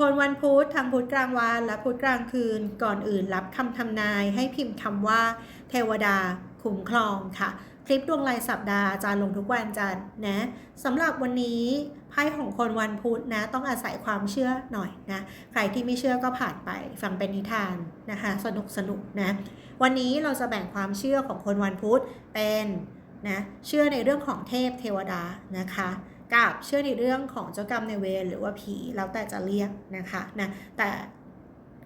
คนวันพุธทางพุธกลางวันและพุธกลางคืนก่อนอื่นรับคำทำนายให้พิมพ์คำว่า เทวดาคุ้มครองค่ะ คลิปดวงรายสัปดาห์อาจารย์ลงทุกวันจันทร์นะสำหรับวันนี้ไพ่ของคนวันพุธนะ ต้องอาศัยความเชื่อหน่อยนะ ใครที่ไม่เชื่อก็ผ่านไปฟังเป็นนิทานนะคะ สนุกสนุกนะวันนี้เราจะแบ่งความเชื่อของคนวันพุธเป็นนะเชื่อในเรื่องของเทพเทวดานะคะ กับเชื่อในเรื่องของเจ้ากรรมในายเวรหรือว่าผีแล้วแต่จะเรียกนะคะนะแต่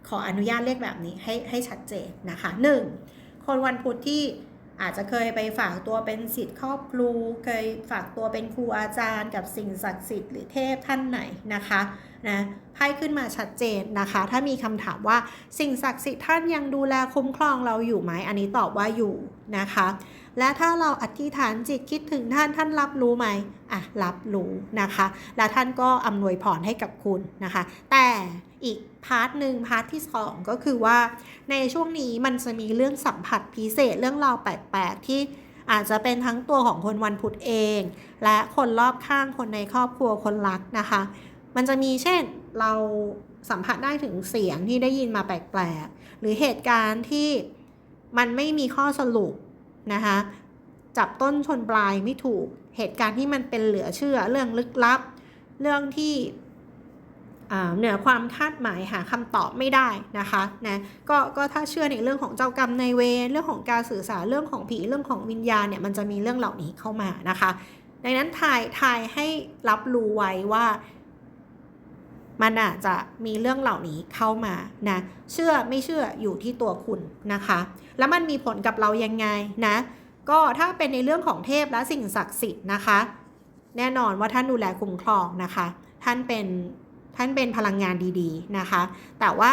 ขออนุญาตเรียกแบบนี้ให้ให้ชัดเจนนะคะ 1. คนวันพุธที่อาจจะเคยไปฝากตัวเป็นสิทธิ์ครอบครู เคยฝากตัวเป็นครูอาจารย์ กับสิ่งศักดิ์สิทธิ์หรือเทพท่านไหนนะคะ นะไพ่ขึ้นมาชัดเจนนะคะ ถ้ามีคำถามว่าสิ่งศักดิ์สิทธิ์ท่านยังดูแลคุ้มครองเราอยู่ไหมอันนี้ตอบว่าอยู่นะคะ และถ้าเราอธิษฐานจิตคิดถึงท่านท่านรับรู้ไหมอะรับรู้นะคะ และท่านก็อำนวยพรให้กับคุณนะคะ แต่อีกพาร์ทหนึ่งพาร์ทที่สองก็คือว่า ในช่วงนี้มันจะมีเรื่องสัมผัสพิเศษเรื่องราวแปลกๆที่อาจจะเป็นทั้งตัวของคนวันพุธเอง และคนรอบข้างคนในครอบครัวคนรักนะคะ มันจะมีเช่นเราสัมผัสได้ถึงเสียงที่ได้ยินมาแปลกๆ หรือเหตุการณ์ที่มันไม่มีข้อสรุปนะคะจับต้นชนปลายไม่ถูกเหตุการณ์ที่มันเป็นเหลือเชื่อเรื่องลึกลับ เรื่องที่เหนือความคาดหมายหาคำตอบไม่ได้นะคะนะก็ก็ถ้าเชื่อในเรื่องของเจ้ากรรมในายเวรเรื่องของการสื่อสารเรื่องของผีเรื่องของวิญญาณเนี่ยมันจะมีเรื่องเหล่านี้เข้ามานะคะ ดังนั้นทายทายให้รับรู้ไว้ว่า มันอาจจะมีเรื่องเหล่านี้เข้ามานะ เชื่อไม่เชื่ออยู่ที่ตัวคุณนะคะ แล้วมันมีผลกับเรายังไงนะ ก็ถ้าเป็นในเรื่องของเทพและสิ่งศักดิ์สิทธิ์นะคะ แน่นอนว่าท่านดูแลคุ้มครองนะคะ ท่านเป็นท่านเป็นพลังงานดีๆนะคะ แต่ว่า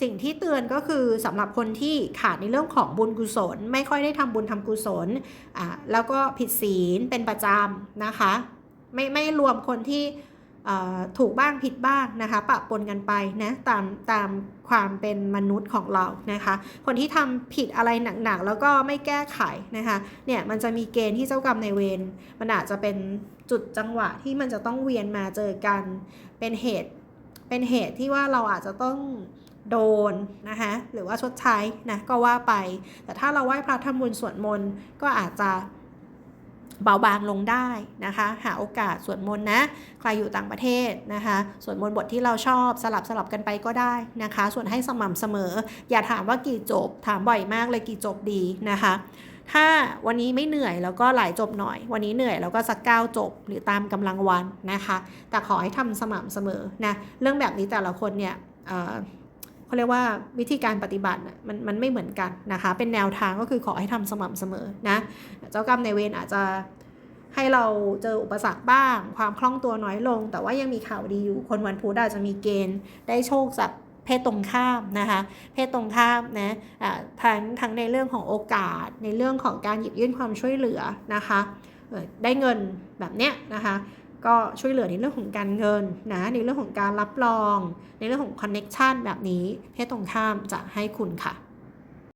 สิ่งที่เตือนก็คือสำหรับคนที่ขาดในเรื่องของบุญกุศล ไม่ค่อยได้ทำบุญทำกุศลอ่าแล้วก็ผิดศีลเป็นประจำนะคะ ไม่ไม่รวมคนที่ ถูกบ้างผิดบ้างนะคะปะปนกันไปนะตามตามความเป็นมนุษย์ของเรานะคะ คนที่ทำผิดอะไรหนักๆแล้วก็ไม่แก้ไขนะคะเนี่ยมันจะมีเกณฑ์ที่เจ้ากรรมในเวรมันอาจจะเป็นจุดจังหวะที่มันจะต้องเวียนมาเจอกันเป็นเหตุเป็นเหตุที่ว่าเราอาจจะต้องโดนนะคะหรือว่าชดใช้นะก็ว่าไป แต่ถ้าเราไหว้พระทำบุญสวดมนต์ก็อาจจะ เบาบางลงได้นะคะ หาโอกาสสวดมนต์นะ ใครอยู่ต่างประเทศนะคะสวดมนต์บทที่เราชอบสลับสลับกันไปก็ได้นะคะส่วนให้สม่ำเสมอ อย่าถามว่ากี่จบ ถามบ่อยมากเลยกี่จบดีนะคะ ถ้าวันนี้ไม่เหนื่อยแล้วก็หลายจบหน่อย วันนี้เหนื่อยแล้วก็สักเก้าจบหรือตามกำลังวันนะคะ แต่ขอให้ทำสม่ำเสมอนะเรื่องแบบนี้แต่ละคนเนี่ย เขาเรียกว่าวิธีการปฏิบัติมันมันไม่เหมือนกันนะคะ เป็นแนวทางก็คือขอให้ทำสม่ำเสมอนะเจ้ากรรมในเวรอาจจะให้เราเจออุปสรรคบ้าง ความคล่องตัวน้อยลง แต่ว่ายังมีข่าวดีอยู่ คนวันพุธอาจจะมีเกณฑ์ได้โชคจากเพศตรงข้ามนะคะ เพศตรงข้ามนะอ่าทั้งทั้งในเรื่องของโอกาส ในเรื่องของการหยิบยื่นความช่วยเหลือนะคะ ได้เงินแบบเนี้ยนะคะ ก็ช่วยเหลือในเรื่องของการเงินนะในเรื่องของการรับรอง ในเรื่องของคอนเน็ชันแบบนี้เพศตรงข้ามจะให้คุณค่ะ